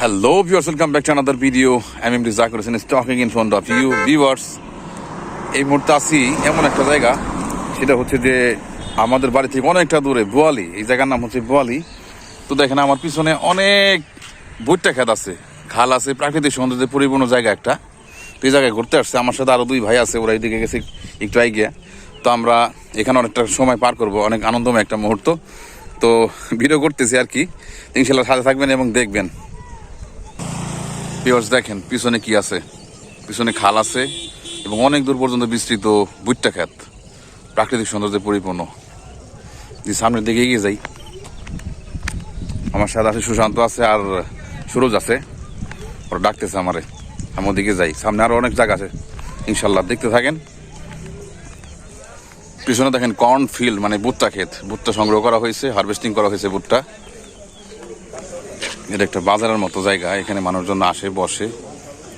Viewers, welcome back to another video. I'm Imri Zakir Hussain is talking in front of you. Viewers. এই মুহূর্তে আছি এমন একটা জায়গা। সেটা হচ্ছে যে আমাদের বাড়ি থেকে অনেকটা দূরে বোয়ালি। এই জায়গার নাম হচ্ছে বোয়ালি। তো দেখেন আমার পিছনে অনেক বইটা খেত আছে। খাল আছে প্রাকৃতিক সৌন্দর্যে পরিপূর্ণ জায়গা একটা। তো এই জায়গায় ঘুরতে আসছে। আমার সাথে আরও দুই ভাই আছে ওরা এইদিকে গেছে একটু আগে তো আমরা এখানে অনেকটা সময় পার করব। অনেক আনন্দময় একটা মুহূর্ত। তো ভিডিও করতেছি আর কি। ইনশাল্লাহ সাথে থাকবেন এবং দেখবেন। ভিউয়ার্স দেখেন, পিছনে কি আছে? পিছনে খাল আছে এবং অনেক দূর পর্যন্ত বিস্তৃত বুট্টা ক্ষেত। প্রাকৃতিক সৌন্দর্যে পরিপূর্ণ। যে সামনের দিকে এগিয়ে যাই। আমার সাথে আছে, সুশান্ত আছে আর সুরজ আছে। ওরা ডাকতেছে আমারে। আমি ওদিকে যাই। সামনে আরও অনেক জায়গা আছে। ইনশাল্লাহ, দেখতে থাকেন। পিছনে দেখেন কর্ন ফিল্ড মানে ভুট্টা ক্ষেত। ভুট্টা সংগ্রহ করা হয়েছে হারভেস্টিং করা হয়েছে ভুট্টা। এটা একটা বাজারের মতো জায়গা, এখানে মানুষজন আসে, বসে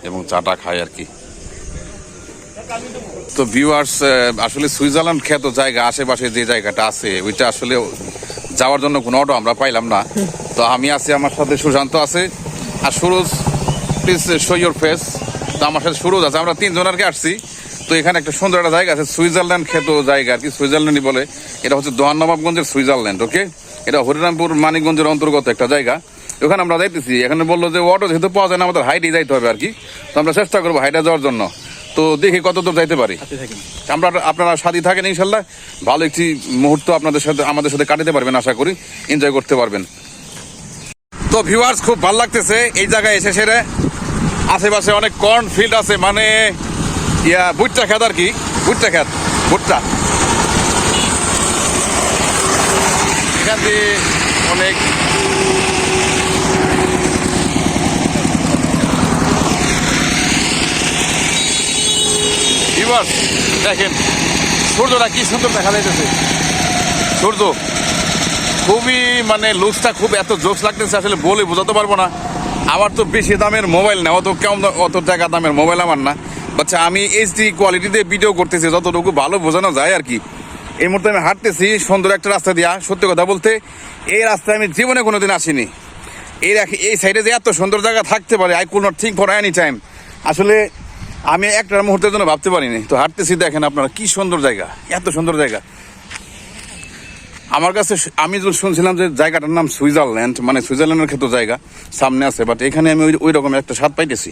এবং চাটা খায় আর কি। তো ভিউয়ার্স আসলে সুইজারল্যান্ড খ্যাত জায়গা, আশেপাশে যে জায়গাটা আছে, ওইটা আসলে যাওয়ার জন্য কোনো অটো আমরা পাইলাম না। তো আমি আছি, আমার সাথে সুশান্ত আছে। আর Suraj please show your face তো আমার সাথে সুরজ আছে, আমরা তিনজন আর কি আসছি। তো এখানে একটা সুন্দর একটা জায়গা আছে, সুইজারল্যান্ড খ্যাত জায়গা আর কি, সুইজারল্যান্ডই বলে। এটা হচ্ছে দোহান নবাবগঞ্জের সুইজারল্যান্ড ওকে এটা হরিরামপুর, মানিকগঞ্জের অন্তর্গত একটা জায়গা। ওখানে আমরা যাইতেছি এখানে বলল যে অটো যেহেতু পাওয়া যায় না আমাদের হাইটে যাইতে হবে আর কি তো আমরা চেষ্টা করব হাইটে যাওয়ার জন্য। তো দেখি কত দূর যাইতে পারি। আমরা আপনারা সাথী থাকেন ইনশাল্লাহ। ভালো একটি মুহূর্ত আপনাদের সাথে আমাদের সাথে কাটাতে পারবেন আশা করি। এনজয় করতে পারবেন। তো ভিউয়ার্স খুব ভালো লাগতেছে এই জায়গায় এসে সেরে। আশেপাশে অনেক কর্ন ফিল্ড আছে মানে ইয়া ভুট্টা খেত আর কি। ভুট্টা খেত ভুট্টা। এখান দিয়ে অনেক দেখেন, সূর্যটা কি সুন্দর দেখা যাইতেছে। সূর্য, খুবই মানে লুকসটা খুব এত জোশ লাগতেছে, আসলে বলে বোঝাতে পারব না। আমার তো বেশি দামের মোবাইল না অত কেমন অত টাকা দামের মোবাইল আমার না। বাচ্চা আমি এইচডি কোয়ালিটিতে ভিডিও করতেছি, যতটুকু ভালো বোঝানো যায় আর কি। এই মুহূর্তে আমি হাঁটতেছি, সুন্দর একটা রাস্তা দিয়া। সত্যি কথা বলতে, এই রাস্তায় আমি জীবনে কোনোদিন আসিনি। এই রাখি, এই সাইডে যে এত সুন্দর জায়গা থাকতে পারে I could not think for any time আসলে আমি একটা মুহূর্তের জন্য ভাবতে পারিনি। তো হাঁটতেছি, দেখেন আপনারা কি সুন্দর জায়গা, এত সুন্দর জায়গা। আমার কাছে আমি যখন শুনছিলাম যে জায়গাটার নাম সুইজারল্যান্ড মানে সুইজারল্যান্ডের ক্ষেত্রে জায়গা সামনে আছে বাট এখানে আমি ওই রকম একটা স্বাদ পাইতেছি।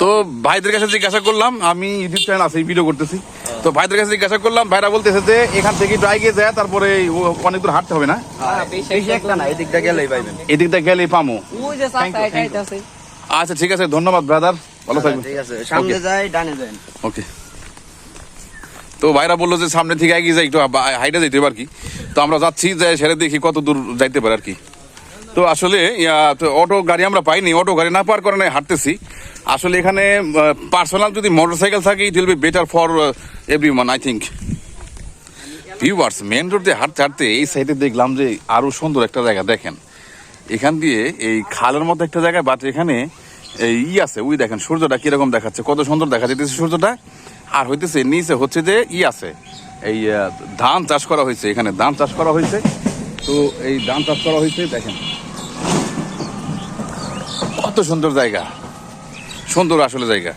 তো ভাইদের কাছে জিজ্ঞাসা করলাম আমি ইউটিউব চ্যানেল আছে ভিডিও করতেছি। তো ভাইদের কাছে জিজ্ঞাসা করলাম ভাইরা বলতেছে যে এখান থেকে একটু আগে যায় তারপরে অনেক দূর হাঁটতে হবে না? একটা এদিকটা গেলেই পাইবেন। এদিকটা গেলেই পামো। ওই যে চাচা এটা আইতাছে আচ্ছা ঠিক আছে ধন্যবাদ ব্রাদার ভালো থাকবেন। ঠিক আছে সামনে যাই ডানে যাই। ওকে তো ভাইরা বলল যে সামনে থেকে এগিয়ে যাই একটু হাইটে যাইতে কি। তো আমরা যাচ্ছি যে সেরে দেখি কত দূর যাইতে পারে আর কি। তো আসলে অটো গাড়ি আমরা পাইনি অটো গাড়ি না পার কারণে হাঁটতেছি। আসলে এখানে পার্সোনাল যদি মোটরসাইকেল থাকে it will be better for everyone I think viewers main road দিয়ে হাঁটতে হাঁটতে এই সাইডে দেখলাম যে আরও সুন্দর একটা জায়গা, দেখেন। এখান দিয়ে এই খালের মতো একটা জায়গা বাট এখানে এই ই আছে, ওই দেখেন, সূর্যটা কীরকম দেখাচ্ছে, কত সুন্দর দেখা যাইতেছে সূর্যটা। আর হইতেছে নিচে হচ্ছে যে ই আছে, এই ধান চাষ করা হয়েছে এখানে ধান চাষ করা হয়েছে তো এই ধান চাষ করা হয়েছে দেখেন। কত সুন্দর জায়গা। সুন্দর আসলে জায়গা।